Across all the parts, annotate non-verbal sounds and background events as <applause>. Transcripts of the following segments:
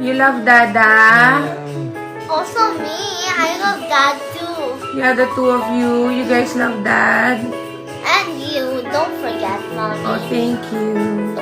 You love Dada? Also me, I love Dad too. Yeah, the two of you. You guys love Dad? And you, don't forget mommy. Oh, thank you.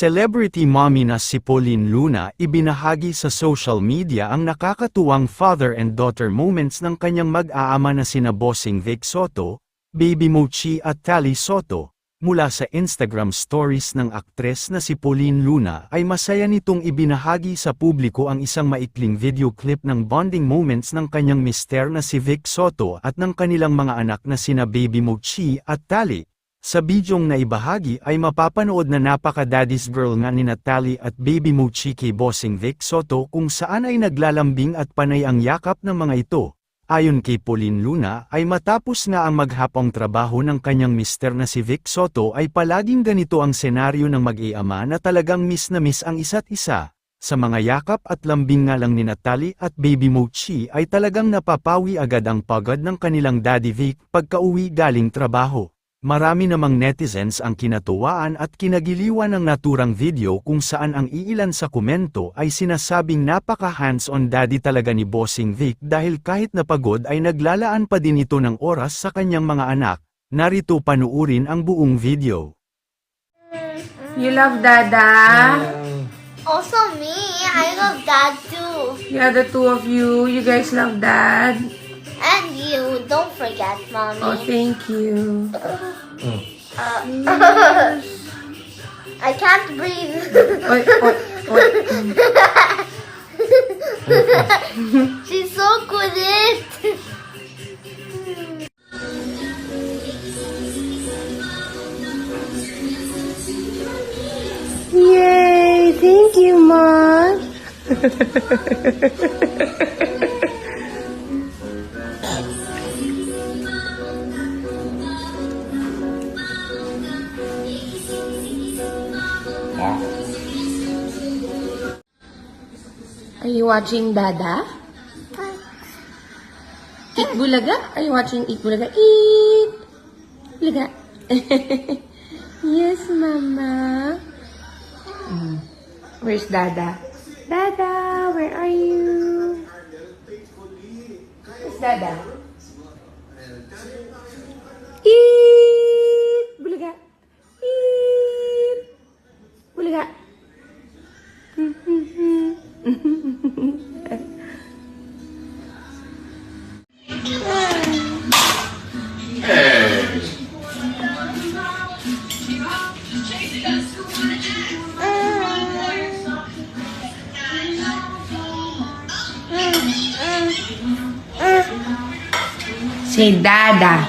Celebrity mommy na si Pauline Luna ibinahagi sa social media ang nakakatuwang father and daughter moments ng kanyang mag-aama na sina Bossing Vic Soto, Baby Mochi at Tally Soto. Mula sa Instagram stories ng aktres na si Pauline Luna ay masaya nitong ibinahagi sa publiko ang isang maikling video clip ng bonding moments ng kanyang mister na si Vic Soto at ng kanilang mga anak na sina Baby Mochi at Tally. Sa bidyong naibahagi ay mapapanood na napaka-daddy's girl nga ni Natalie at baby Mochi kay Bossing Vic Soto kung saan ay naglalambing at panay ang yakap ng mga ito. Ayon kay Pauline Luna ay matapos nga ang maghapong trabaho ng kanyang mister na si Vic Soto ay palaging ganito ang senaryo ng mag-iama na talagang miss na miss ang isa't isa. Sa mga yakap at lambing nga lang ni Natalie at baby Mochi ay talagang napapawi agad ang pagod ng kanilang daddy Vic pagka-uwi galing trabaho. Marami namang netizens ang kinatuwaan at kinagiliwan ng naturang video kung saan ang iilan sa komento ay sinasabing napaka hands-on daddy talaga ni Bossing Vic dahil kahit napagod ay naglalaan pa din ito ng oras sa kanyang mga anak. Narito panuurin ang buong video. You love Dada? Also me, I love Dad too. Yeah, the two of you. You guys love Dad? And don't forget mommy. Oh, thank you. Uh, <laughs> I can't breathe. <laughs> She's so good at it. Yay! Thank you, Mom. <laughs> Are you watching Dada? Eat Bulaga? Are you watching Eat Bulaga? Eat Bulaga. <laughs> yes, Mama. Where's Dada? Dada, where are you? Where's Dada? ni Dada.